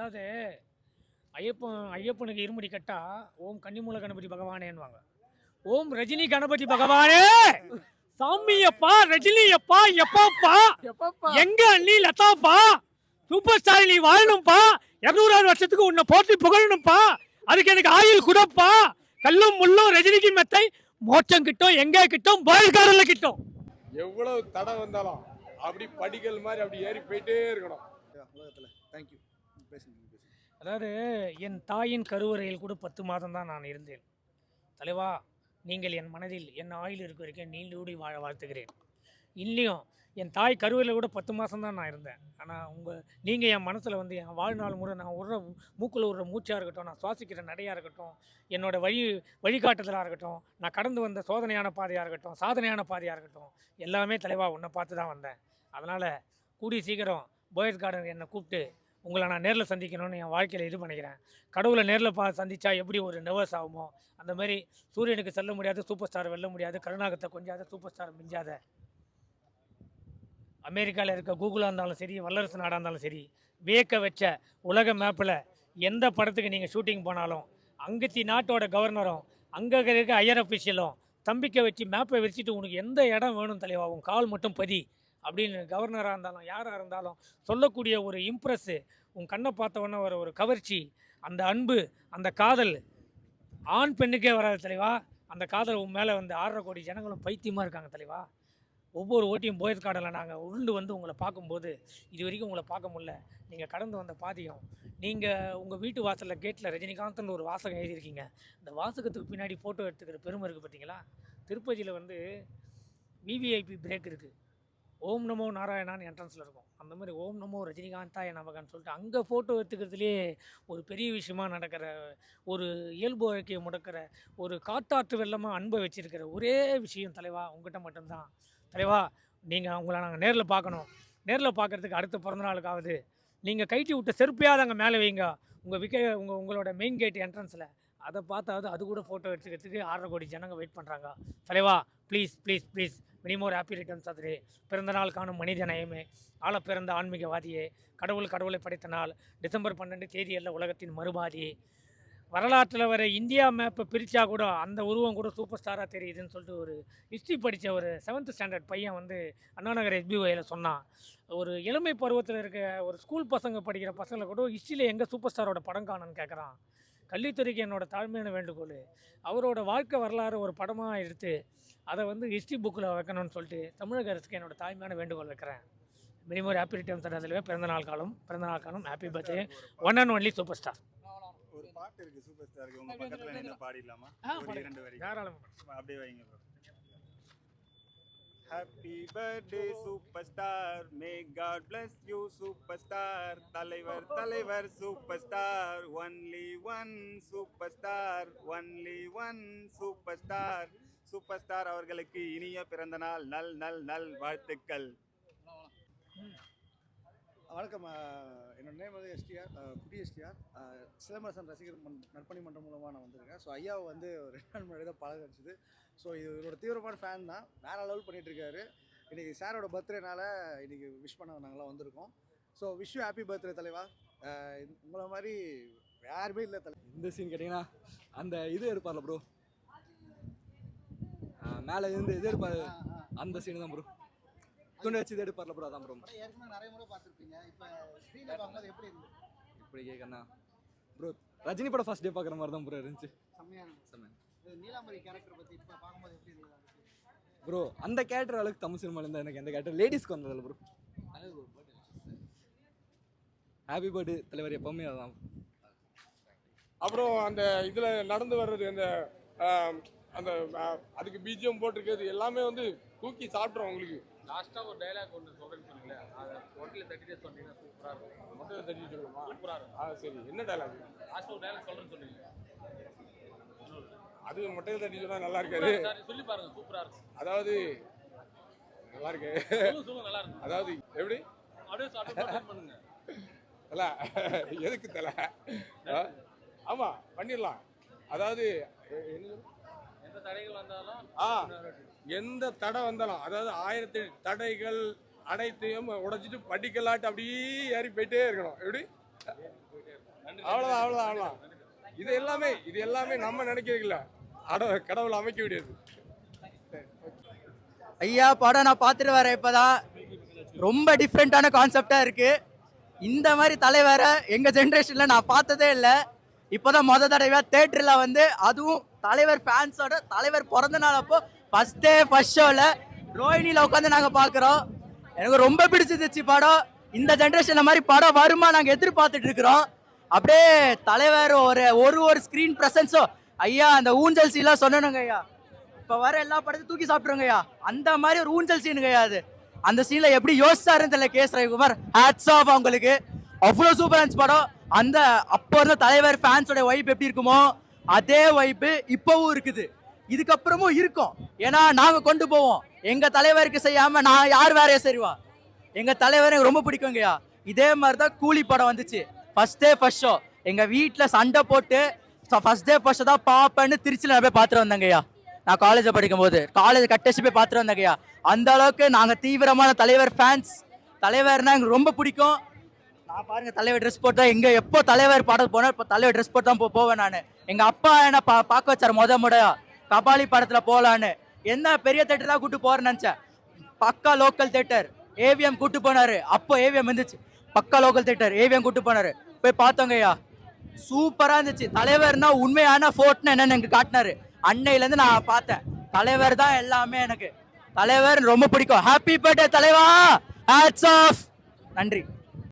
அதாவது ஐயப்பன் ஐயப்பனுக்கு இருமுடி கட்டா ஓம் கன்னிமூல கணபதி பகவானேன்னுவாங்க. ஓம் ரஜினி கணபதி பகவானே! சாமியப்பா ரஜினியப்பா எப்பப்பா? எப்பப்பா? எங்க அண்ணி லதாப்பா? சூப்பர் ஸ்டார் நீ வாழணும்ப்பா இருநூறாவது வருஷத்துக்கு உன்னை போற்றி புகழணும்ப்பா அதுக்கு எனக்கு ஆயுள் குடப்பா? கல்லும் முள்ளும் ரஜினிக்கு மெத்தை. மோட்சம் கிட்டும் எங்க கிட்டும் பாய்காரில் கிட்டும். எவ்வளவு தடை வந்தாலும் அப்படி படிக்கல் மாதிரி அப்படி ஏறி போயிட்டே இருக்கணும். உலகத்துல தேங்க்யூ அதாவது என் தாயின் கருவறையில் கூட பத்து மாதம் தான் நான் இருந்தேன். தலைவா நீங்கள் என் மனதில் என் ஆயில் இருக்க வரைக்கும் நீண்டூடி வாழ வாழ்த்துகிறேன். இல்லையும் என் தாய் கருவறையில் கூட பத்து மாதம் தான் நான் இருந்தேன். ஆனால் உங்கள் நீங்கள் என் மனசில் வந்து என் வாழ்நாள் முறை நான் விடுற மூக்கில் விடுற மூச்சாக இருக்கட்டும் நான் சுவாசிக்கிற நடையாக இருக்கட்டும் என்னோட வழி வழிகாட்டுதலாக இருக்கட்டும் நான் கடந்து வந்த சோதனையான பாதையாக இருக்கட்டும் சாதனையான பாதையாக இருக்கட்டும் எல்லாமே தலைவா உன்னை பார்த்து தான் வந்தேன். அதனால் கூடிய சீக்கிரம் போயஸ் கார்டன் என்னை கூப்பிட்டு உங்களை நான் நேரில் சந்திக்கணும்னு என் வாழ்க்கையில் இது பண்ணிக்கிறேன். கடவுளை நேரில் பா சந்தித்தா எப்படி ஒரு நர்வஸ் ஆகுமோ அந்த மாதிரி சூரியனுக்கு செல்ல முடியாது சூப்பர் ஸ்டார் வெல்ல முடியாது கருணாகத்தை கொஞ்சாத சூப்பர் ஸ்டார் மிஞ்சாத. அமெரிக்காவில் இருக்க கூகுளாக இருந்தாலும் சரி வல்லரசு நாடாக இருந்தாலும் சரி வியக்க வச்ச உலக மேப்பில் எந்த படத்துக்கு நீங்கள் ஷூட்டிங் போனாலும் அங்கத்தி நாட்டோட கவர்னரும் அங்கே இருக்க ஹையர் அஃபிஷியலும் தம்பிக்கை வச்சு மேப்பை வச்சுட்டு உனக்கு எந்த இடம் வேணும் தலைவா? உன் கால் மட்டும் பதி. அப்படின்னு கவர்னராக இருந்தாலும் யாராக இருந்தாலும் சொல்லக்கூடிய ஒரு இம்ப்ரெஸ்ஸு உன் கண்ணை பார்த்தவொன்னே வர ஒரு கவர்ச்சி அந்த அன்பு அந்த காதல் ஆண் பெண்ணுக்கே வராது தலைவா. அந்த காதல் உன் மேலே வந்து ஆறரை கோடி ஜனங்களும் பைத்தியமாக இருக்காங்க தலைவா. ஒவ்வொரு ஓட்டியும் போயஸ் கார்டில் நாங்கள் உருண்டு வந்து உங்களை பார்க்கும்போது இது வரைக்கும் உங்களை பார்க்க முடில நீங்கள் கடந்து வந்த பாதியும் நீங்கள் உங்கள் வீட்டு வாசலில் கேட்டில் ரஜினிகாந்த்னு ஒரு வாசகம் எழுதியிருக்கீங்க. இந்த வாசகத்துக்கு பின்னாடி ஃபோட்டோ எடுத்துக்கிற பெருமை இருக்குது பார்த்தீங்களா? திருப்பதியில் வந்து விவிஐபி பிரேக் இருக்குது ஓம் நமோ நாராயணான்னு என்ட்ரன்ஸில் இருக்கும். அந்த மாதிரி ஓம் நமோ ரஜினிகாந்தாய நமகான்னு சொல்லிட்டு அங்கே ஃபோட்டோ எடுத்துக்கிறதுலே ஒரு பெரிய விஷயமா நடக்கிற ஒரு இயல்பு வாழ்க்கையை முடக்கிற ஒரு காட்டாற்று வெள்ளமாக அன்பை வச்சுருக்கிற ஒரே விஷயம் தலைவா உங்ககிட்ட மட்டும்தான். தலைவா நீங்கள் உங்களை நாங்கள் நேரில் பார்க்கணும். நேரில் பார்க்கறதுக்கு அடுத்த பிறந்த நாளுக்காவது நீங்கள் கைட்டி விட்ட செருப்பையாவது அங்கே மேலே வைங்க. உங்கள் விக்க உங்கள் உங்களோட மெயின் கேட் என்ட்ரன்ஸில் அதை பார்த்தாவது அது கூட ஃபோட்டோ எடுத்துக்கிறதுக்கு ஆறரை கோடி ஜனங்க வெயிட் பண்ணுறாங்க தலைவா please please please many more happy return அதுரே பிறந்த நாள் காணும் மனித நயமே ஆள பிறந்த ஆன்மீகவாதியே கடவுள் கடவுளை படைத்த நாள் டிசம்பர் பன்னெண்டு தேதியல்ல உலகத்தின் மறுபாதி. வரலாற்றில் வர இந்தியா மேப்பை பிரித்தா கூட அந்த உருவம் கூட சூப்பர் ஸ்டாராக தெரியுதுன்னு சொல்லிட்டு ஒரு ஹிஸ்ட்ரி படித்த ஒரு செவன்த் ஸ்டாண்டர்ட் பையன் வந்து அண்ணாநகர் எஸ்பிஒயில் சொன்னான். ஒரு இளமை பருவத்தில் இருக்க ஒரு ஸ்கூல் பசங்க படிக்கிற பசங்களை கூட ஹிஸ்ட்ரியில் எங்கே சூப்பர் ஸ்டாரோட படம் காணுன்னு கேட்குறான் கல்வித்துறைக்கு என்னோட தாழ்மையான வேண்டுகோள். அவரோட வாழ்க்கை வரலாறு ஒரு படமாக எடுத்து அதை வந்து ஹிஸ்ட்ரி புக்கில் வைக்கணும்னு சொல்லிட்டு தமிழக அரசுக்கு என்னோட தாழ்மையான வேண்டுகோள் வைக்கிறேன். மினிமம் ஹாப்பி ரிட்டர்ன்ஸ் அதில் பிறந்த நாள் காலம் பிறந்த நாள் காலம் happy birthday one and only super star ஒரு பாட்டு இருக்கு சூப்பர் ஸ்டாருக்கு உங்க பக்கத்துல நின்று பாடிடலாமா? ஆ, ஒரு பாடு. இரண்டு வரி தாராளமாக சும்மா அப்படியே வைங்க bro happy birthday super star may God bless you super star தலைவர் தலைவர் super star only one super star only one super star super star அவர்களுக்கு இனிய பிறந்த நாள் நல் நல் நல் வாழ்த்துக்கள். வணக்கம். அஹ், என்னோட நேம் வந்து எஸ்டிஆர் குடி எஸ்டிஆர் சிலம்பரசன் ரசிகர் மன் நற்பணி மன்றம் மூலமாக நான் வந்திருக்கேன். ஸோ ஐயாவை வந்து ஒரு ரெண்டு நாள் முன்னாடி தான் பழக வச்சுது ஸோ இது இவரோட தீவிரமான ஃபேன் தான். வேற லெவல் பண்ணிட்டு இருக்காரு. இன்னைக்கு சாரோட பர்த்டேனால இன்னைக்கு விஷ் பண்ண நாங்களாம் வந்திருக்கோம். So wish you happy birthday தலைவா. உங்களை மாதிரி யாருமே இல்லை தலை இந்த சீன் கேட்டிங்கன்னா அந்த இது எடுப்பார்ல ப்ரோ மேலே இருந்து இது எடுப்பாரு. அந்த சீன் தான் ப்ரோ துணி வச்சு எடுப்பார்ல ப்ரோ அதான் ப்ரோ ஏற்கனவே நிறைய முறை பார்த்துருப்பீங்க. இப்போ ஸ்க்ரீனில் பார்க்கும்போது எப்படி இருந்தது இப்படி கேட்கண்ணா ப்ரோ ரஜினி படம் ஃபர்ஸ்ட் டே பார்க்குற மாதிரி தான் ப்ரோ இருந்துச்சு. செம்மையான செம்ம நீலாம்பரி கேரக்டர் பற்றி இப்போ பார்க்கும்போது எப்படி இருந்தது? ப்ரோ அந்த கேரக்டர் அளவுக்கு தமிழ் சினிமால இருந்தால் எனக்கு அந்த கேரக்டர் லேடிஸ்க்கு வந்ததில்ல ப்ரோ ஹாப்பி பர்த்டே தலைவர் எப்பவுமே அதான். அப்புறம் அந்த இதுல நடந்து வர்றது அந்த அந்த அதுக்கு பிஜிஎம் போட்டிருக்கிறது எல்லாமே வந்து தூக்கி சாப்பிட்றோம் உங்களுக்கு லாஸ்ட்டாக ஒரு டைலாக் ஒன்று சொல்கிறேன்னு சொன்னீங்களே அதை ஒன்றில் தட்டிட்டே சொன்னீங்கன்னா சூப்பராக இருக்கும். மட்டும் தட்டி சொல்லுமா சூப்பராக இருக்கும். ஆ சரி. என்ன டைலாக் லாஸ்ட்டாக ஒரு டைலாக் சொல்கிறேன்னு சொன்னீங்க அது மொட்டையில் தட்டி சொன்னா நல்லா இருக்காது. சார் சொல்லி பாருங்க சூப்பராக இருக்கும். அதாவது நல்லா இருக்கு. நல்லா இருக்கும். அதாவது எப்படி? அப்படியே பண்ணுங்க. தல. எதுக்கு தல? ஆ? ஆமா பண்ணிடலாம். அதாவது என்ன? எந்த தடைகள் வந்தாலும் ஆ. எந்த தடை வந்தாலும் அதாவது ஆயிரத்தி தடைகள் அனைத்தையும் உடைச்சிட்டு படிக்கலாட்டு அப்படியே ஏறி போயிட்டே இருக்கணும். எப்படி? அவ்வளோதான் அவ்வளோதான் அவ்வளோதான் இது எல்லாமே இது எல்லாமே நம்ம நினைக்கிறது அட கடவுள் அமைக்க முடியாது ஐயா படம் நான் பார்த்துட்டு வரேன் இப்போதான். ரொம்ப டிஃப்ரெண்ட்டான கான்செப்டாக இருக்குது இந்த மாதிரி தலைவரை எங்கள் ஜென்ரேஷனில் நான் பார்த்ததே இல்லை. இப்போதான் மொதல் தடவையாக தேட்டரில் வந்து அதுவும் தலைவர் ஃபேன்ஸோட தலைவர் பிறந்த நாள் அப்போ ஃபஸ்ட்டே ஃபஸ்ட் ஷோவில் ரோஹிணியில் உட்காந்து நாங்கள் பார்க்குறோம். எனக்கு ரொம்ப பிடிச்சிருந்துச்சு படம். இந்த ஜென்ரேஷனில் மாதிரி படம் வருமா நாங்கள் எதிர்பார்த்துட்டு இருக்கிறோம். அப்படியே தலைவர் ஒரு ஒரு ஒரு ஸ்க்ரீன் ப்ரெசன்ஸோ ஐயா அந்த ஊஞ்சல் சீலாம் சொன்னனுங்க ஐயா. இப்போ வர எல்லா படத்தையும் தூக்கி சாப்பிட்ருங்கய்யா அந்த மாதிரி ஒரு ஊஞ்சல் சீனு அது. அந்த சீனில் எப்படி யோசிச்சாருன்னு தெரியல கேஸ் ரவிக்குமார். ஹேட்ஸ் ஆஃப் அவங்களுக்கு. அவ்வளோ சூப்பர் இருந்துச்சு படம். அந்த அப்போ இருந்த தலைவர் ஃபேன்ஸோட வைப் எப்படி இருக்குமோ அதே வைப்பு இப்போவும் இருக்குது. இதுக்கப்புறமும் இருக்கும். ஏன்னா நாங்கள் கொண்டு போவோம். எங்க தலைவருக்கு செய்யாம நான் யார் வேறைய செய்வா? எங்க தலைவர் எனக்கு ரொம்ப பிடிக்குங்கய்யா இதே மாதிரி தான் கூலி படம் வந்துச்சு. ஃபர்ஸ்ட் டே ஃபர்ஸ்ட் ஷோ எங்க வீட்டில் சண்டை போட்டு ஃபர்ஸ்ட் டே ஃபர்ஸ்ட் தான் பார்ப்பேன்னு திருச்சியில் நான் போய் பார்த்துட்டு வந்தேங்கய்யா நான் காலேஜ் படிக்கும் போது காலேஜ் கட்டச்சு போய் பார்த்துட்டு வந்தேங்கய்யா அந்த அளவுக்கு நாங்க தீவிரமான தலைவர் ஃபேன்ஸ் தலைவர்னா எங்களுக்கு ரொம்ப பிடிக்கும். நான் பாருங்க தலைவர் ட்ரெஸ் போட்டு தான் எங்க எப்போ தலைவர் படம் போனா இப்போ தலைவர் ட்ரெஸ் போட்டு தான் போவேன் நான். எங்க அப்பா என்ன பா பார்க்க வச்சார் முத முறையா. கபாலி படத்துல போலான்னு. என்ன பெரிய தேட்டர் தான் கூட்டு போறேன்னு நினச்சேன். பக்கா லோக்கல் தேட்டர் ஏவிஎம் கூட்டு போனாரு. அப்போ ஏவிஎம் இருந்துச்சு. பக்கா லோக்கல் தேட்டர் ஏவிஎம் கூட்டு போனாரு. போய் பார்த்தோங்கய்யா சூப்பரா இருந்துச்சு. தலைவர்னா உண்மையான ஃபோர்ட்னு என்னன்னு எனக்கு காட்டினாரு. அன்னையிலேருந்து நான் பார்த்தேன். தலைவர் தான் எல்லாமே எனக்கு. தலைவர் ரொம்ப பிடிக்கும். ஹாப்பி பர்த்டே தலைவா. ஹேட்ஸ் ஆஃப் நன்றி.